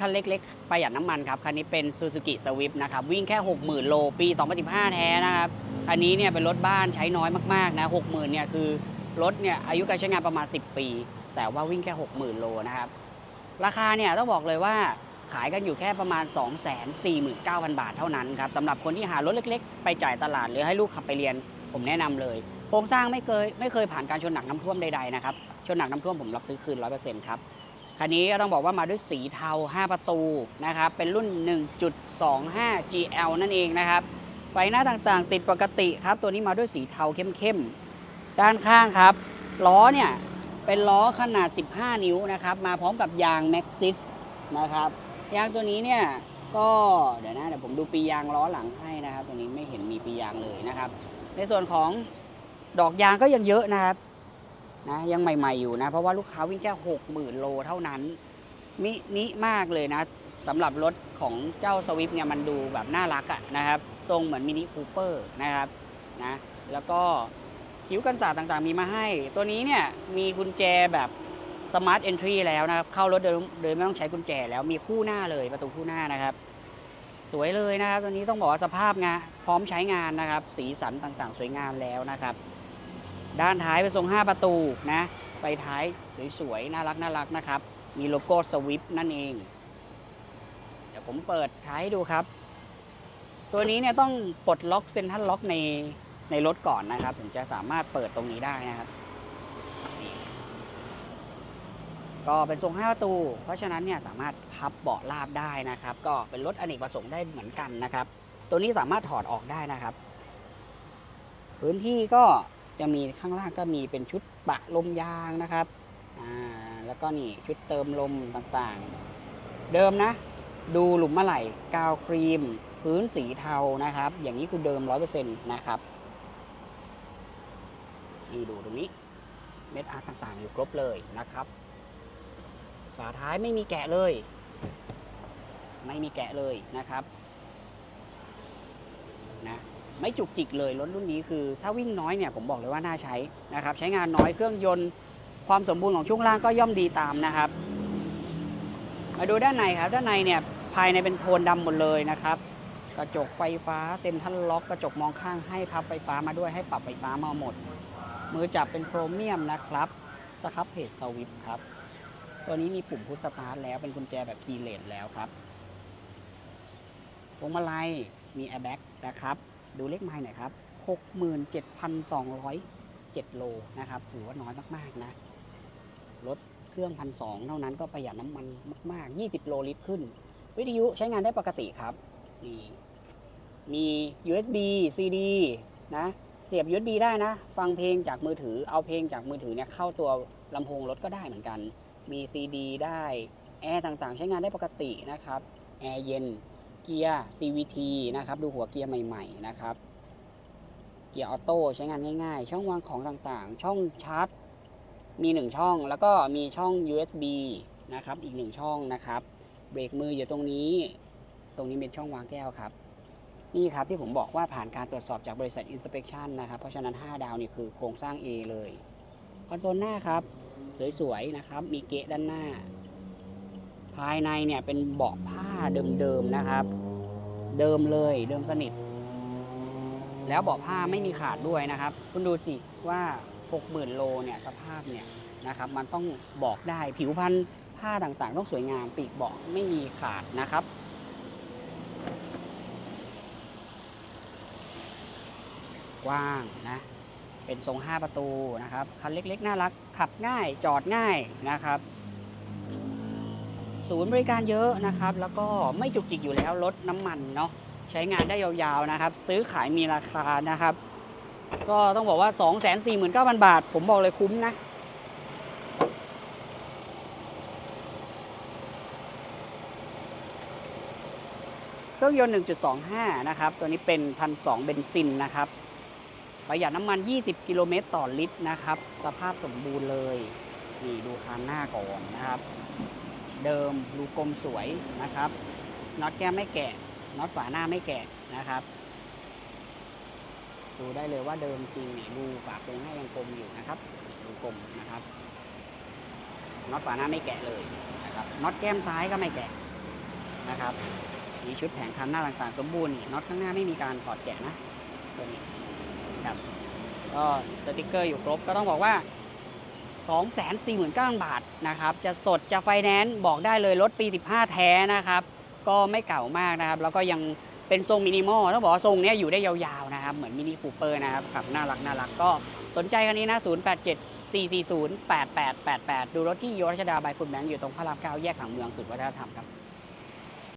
คันเล็กๆ ประหยัดน้ำมันครับ คันนี้เป็น Suzuki Swift นะครับ วิ่งแค่ 60,000 โล ปี 2015 แท้นะครับ คันนี้เนี่ยเป็นรถบ้านใช้น้อยมากๆ นะ 60,000 เนี่ยคือรถเนี่ยอายุการใช้งานประมาณ 10 ปี แต่ว่าวิ่งแค่ 60,000 โลนะครับ ราคาเนี่ยต้องบอกเลยว่าขายกันอยู่แค่ประมาณ 249,000 บาทเท่านั้นครับสำหรับคนที่หารถเล็กๆ ไปจ่ายตลาดหรือให้ลูกขับไปเรียน ผมแนะนำเลย โครงสร้างไม่เคยไม่เคยผ่านการชนหนักน้ำท่วมใดๆนะครับ ชนหนักน้ำท่วมผมรับซื้อคืน 100%ครับ คันนี้ก็ต้องบอกว่ามาด้วยสีเทา 5 ประตูนะครับ เป็นรุ่น 1.25 GL นั่นเองนะครับ ไฟหน้าต่างๆ ติดปกติครับ ตัวนี้มาด้วยสีเทาเข้มๆ ด้านข้างครับ ล้อเนี่ย เป็นล้อขนาด 15 นิ้วนะครับ มาพร้อมกับยาง Maxxis นะครับ ยางตัวนี้เนี่ยก็เดี๋ยวนะเดี๋ยวผมดูปียางล้อหลังให้นะครับ ตัวนี้ไม่เห็นมีปียางเลยนะครับ ในส่วนของดอกยางก็ยังเยอะนะครับ นะยังใหม่ ๆอยู่นะ เพราะว่าลูกค้าวิ่งแค่60,000โลเท่านั้น มินิมากเลยนะสำหรับรถของเจ้าสวิฟเนี่ยมันดูแบบน่ารักอะนะครับ ทรงเหมือนมินิคูเปอร์นะครับนะแล้วก็คิ้วกันศาสตร์ต่างๆ มีมาให้ ตัวนี้เนี่ยมีกุญแจแบบสมาร์ทเอนทรีแล้วนะครับ เข้ารถโดยโดยไม่ต้องใช้กุญแจแล้วมีคู่หน้าเลยประตูคู่หน้านะครับ สวยเลยนะครับ ตัวนี้ต้องบอกว่าสภาพงานพร้อมใช้งานนะครับ สีสันต่างๆ สวยงามแล้วนะครับ ด้านท้ายเป็นทรง 5 ประตูนะไปท้ายสวยๆน่ารักน่ารักนะครับ มีโลโก้สวิฟนั่นเอง เดี๋ยวผมเปิดท้ายให้ดูครับ ตัวนี้เนี่ยต้องปลดล็อกเซ็นทรัลล็อกในในรถก่อนนะครับ ถึงจะสามารถเปิดตรงนี้ได้นะครับ ก็เป็นทรง 5 ประตู เพราะฉะนั้นเนี่ยสามารถพับเบาะราบได้นะครับ ก็เป็นรถอเนกประสงค์ได้เหมือนกันนะครับ ตัวนี้สามารถถอดออกได้นะครับ พื้นที่ก็ จะมีข้างล่างก็มีเป็นชุดปะลมยางนะครับอ่าแล้วก็นี่ชุดเติมลมต่างๆ เดิมนะ ดูหลุมอะไหล่กาวครีม พื้นสีเทานะครับ อย่างนี้คือเดิม 100%นะครับนี่ดูตรงนี้เม็ดอาร์ตต่างๆ อยู่ครบเลยนะครับฝาท้ายไม่มีแกะเลย ไม่มีแกะเลยนะครับนะ ไม่จุกจิกเลยรถรุ่นนี้คือ ถ้าวิ่งน้อยเนี่ยผมบอกเลยว่าน่าใช้นะครับใช้งานน้อยเครื่องยนต์ความสมบูรณ์ของช่วงล่างก็ย่อมดีตามนะครับ มาดูด้านในครับด้านในเนี่ยภายในเป็นโทนดำหมดเลยนะครับ กระจกไฟฟ้าเซ็นทรัลล็อกกระจกมองข้างให้พับไฟฟ้ามาด้วยให้ปรับไฟฟ้ามาหมด มือจับเป็นโครเมียมนะครับสครับเพจสวิฟครับตัวนี้มีปุ่มพุชสตาร์ทแล้วเป็นกุญแจแบบคีย์เลสแล้วครับพวงมาลัยมีแอร์แบ็กนะครับ ดูเลขไมล์หน่อยครับ 67,207 โลนะครับ ถือว่าน้อยมากๆนะ รถเครื่องพันสองเท่านั้นก็ประหยัดน้ำมันมากๆ 20 โลลิตรขึ้น วิทยุใช้งานได้ปกติครับนี่มี USB CD นะเสียบ USB ได้นะ ฟังเพลงจากมือถือ เอาเพลงจากมือถือเนี่ยเข้าตัวลำโพงรถก็ได้เหมือนกัน มี CD ได้ แอร์ต่างๆ ใช้งานได้ปกตินะครับ แอร์เย็น เกียร์ CVT นะครับ ดูหัวเกียร์ใหม่ๆนะครับ เกียร์ออโต้ใช้งานง่ายๆ ช่องวางของต่างๆ ช่องชาร์จมี 1 ช่อง แล้วก็มีช่อง USB นะครับ อีก 1 ช่องนะครับ เบรกมืออยู่ตรงนี้ ตรงนี้เป็นช่องวางแก้วครับ นี่ครับที่ผมบอกว่าผ่านการตรวจสอบจากบริษัท Inspection นะครับ เพราะฉะนั้น 5 ดาวนี่คือโครงสร้าง A เลย คอนโซลหน้าครับ สวยๆนะครับ มีเกะด้านหน้า ภายในเนี่ยเป็นเบาะผ้าเดิมๆนะครับ เดิมเลยเดิมสนิท แล้วเบาะผ้าไม่มีขาดด้วยนะครับ คุณดูสิว่า 60,000 โลเนี่ยสภาพเนี่ยนะครับ มันต้องบอกได้ผิวพันธุ์ผ้าต่างๆ ต้องสวยงามปีกเบาะไม่มีขาดนะครับกว้างนะ เป็นทรง 5 ประตูนะครับ คันเล็กๆ น่ารัก ขับง่าย จอดง่ายนะครับ ศูนย์บริการเยอะนะครับ แล้วก็ไม่จุกจิกอยู่แล้วรถน้ำมันเนาะใช้งานได้ยาวๆนะครับ ซื้อขายมีราคานะครับ ก็ต้องบอกว่า 2 4 9 0 0 0 บาท ผมบอกเลยคุ้มนะเครื่องยนต์ 1.25 นะครับ ตัวนี้เป็น 1,200 เบนซินนะครับ ประหยัดน้ำมัน 20 กิโลเมตรต่อลิตรนะครับ สภาพสมบูรณ์เลย นี่ดูคานหน้าก่อนนะครับ เดิมดูกลมสวยนะครับน็อตแก้มไม่แกะน็อตฝาหน้าไม่แกะนะครับ ดูได้เลยว่าเดิมจริงเนี่ยดูฝาโครงหน้ายังกลมอยู่นะครับดูกลมนะครับน็อตฝาหน้าไม่แกะเลยนะครับน็อตแก้มซ้ายก็ไม่แกะนะครับมีชุดแผงคันหน้าต่างๆ สมบูรณ์นี่น็อตข้างหน้าไม่มีการถอดแกะนะตัวนี้ครับก็สติกเกอร์อยู่ครบก็ต้องบอกว่า 249,000 บาทนะครับ จะสดจะไฟแนนซ์บอกได้เลยรถปี 15 แท้นะครับ ก็ไม่เก่ามากนะครับ แล้วก็ยังเป็นทรงมินิมอลต้องบอกว่าทรงนี้อยู่ได้ยาวๆนะครับ เหมือนมินิคูเปอร์นะครับขับน่ารักน่ารักก็สนใจคันนี้นะ 087 440 8888 ดูรถที่ยรัชดาบายคุณแบงค์อยู่ตรงพระรามเก้าแยกขังเมืองสุดวัฒนธรรมครับ